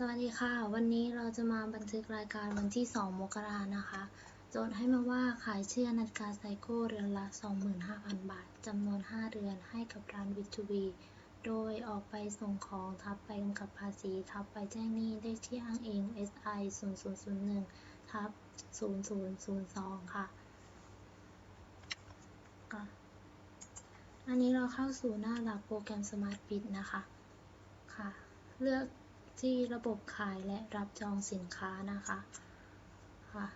สวัสดีค่ะ วันนี้เราจะมาบันทึกรายการวันที่ 2 มกรานะคะ โจทย์ให้มาว่าขายเชื่อนาฬิกาไซโก้เรือนละ 25,000 บาท จำนวน 5 เรือนให้กับร้านวิทูบีโดยออกไปส่งของทับไปกำกับภาษี ทับไปแจ้งหนี้เลขที่อ้างอิง SI 0001ทับ0002 ค่ะค่ะอันนี้เราเข้าสู่หน้าหลักโปรแกรม Smart Bid นะคะ ค่ะ เลือก ที่ระบบขายและรับจองสินค้านะคะค่ะ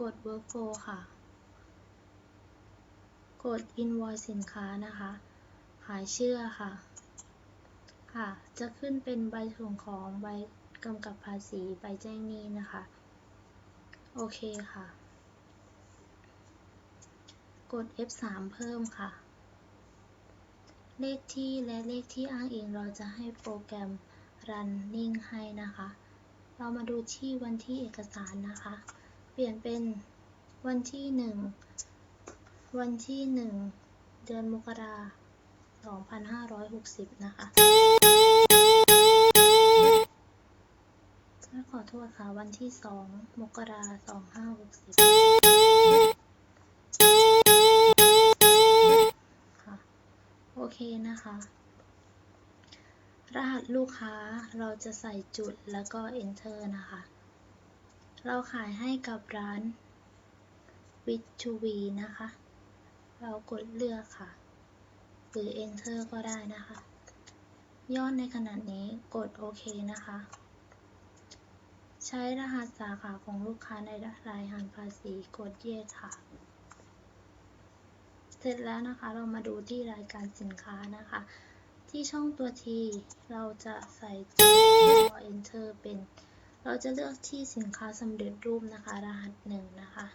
กด Workflow ค่ะ กด Invoice สินค้านะคะ ขายเชื่อค่ะ ค่ะ จะขึ้นเป็นใบส่งของใบกำกับภาษีใบแจ้งหนี้นะคะ โอเคค่ะ กด F3 เพิ่มค่ะ เลขที่และเลขที่อ้างอิงเราจะให้โปรแกรม running ให้นะคะ เรามาดูที่วันที่เอกสารนะคะ เปลี่ยนเป็นวันที่หนึ่งวันที่หนึ่งเดือนมกราสองพันห้าร้อยหกสิบนะคะขอโทษค่ะ วันที่สองมกราสองห้าหกสิบค่ะ โอเคนะคะ รหัสลูกค้าเราจะใส่จุดแล้วก็ enter นะคะ เราขายให้กับร้าน w i t to v นะคะ เรากดเลือกค่ะ หรือ enter ก็ได้นะคะ ยอดในขณะนี้กดโอเคนะคะ ใช้รหัสสาขาของลูกค้าในรายหันภาษีกด yes ค่ะ เสร็จแล้วนะคะเรามาดูที่รายการสินค้านะคะ ที่ช่องตัว T เราจะใส่ตัว Enter เป็น เราจะเลือกที่สินค้าสำเร็จรูปนะคะ รหัสหนึ่งนะคะ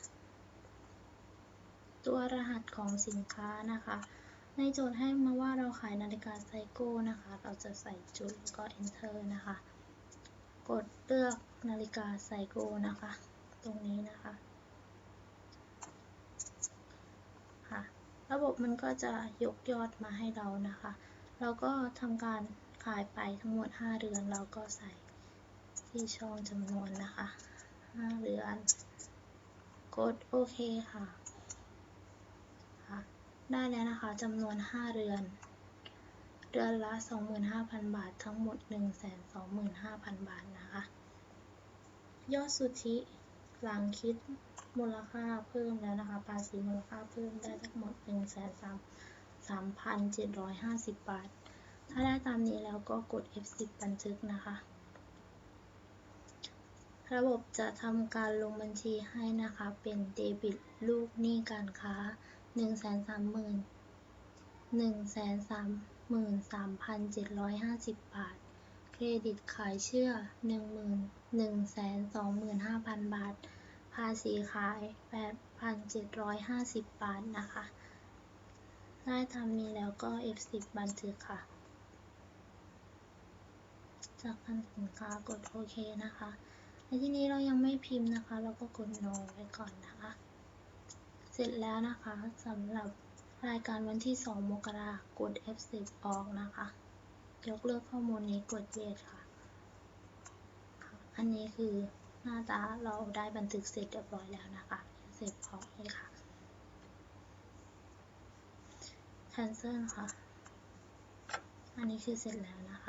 ตัวรหัสของสินค้านะคะ ในโจทย์ให้มาว่าเราขายนาฬิกาไซโก้นะคะ เราจะใส่จุดแล้วก็ Enter นะคะ กดเลือกนาฬิกาไซโก้นะคะ ตรงนี้นะคะค่ะ ระบบมันก็จะยกยอดมาให้เรานะคะ เราก็ทำการขายไปทั้งหมด 5 เรือน เราก็ใส่ที่ช่องจำนวนนะคะ 5 เรือน กดโอเคค่ะค่ะ ได้แล้วนะคะจำนวน 5 เรือนเดือนละ 25,000 บาท ทั้งหมด 125,000 บาทนะคะ ยอดสุทธิหลังคิดมูลค่าเพิ่มแล้วนะคะ ภาษีมูลค่าเพิ่มได้ทั้งหมด 1 3 3,750 บาท ถ้าได้ตามนี้แล้วก็กด F10 บันทึกนะคะ ระบบจะทำการลงบัญชีให้นะคะ เป็นเดบิตลูกหนี้การค้า 130,000 133,750 บาท เครดิตขายเชื่อ 1,125,000 บาท ภาษีขาย 8,750 บาทนะคะ ได้ทำนี้แล้วก็ F10 บันทึกค่ะ จากพันสินค้ากดโอเคนะคะในที่นี้เรายังไม่พิมพ์นะคะ เราก็กด no ไว้ก่อนนะคะ เสร็จแล้วนะคะสำหรับรายการวันที่ 2 มกรากด F10 ออกนะคะ ยกเลิกข้อมูลนี้กด yes ค่ะ อันนี้คือหน้าตาเราได้บันทึกเสร็จเรียบร้อยแล้วนะคะเสร็จพอเลยค่ะ cancel ค่ะ อันนี้คือเสร็จแล้วนะคะ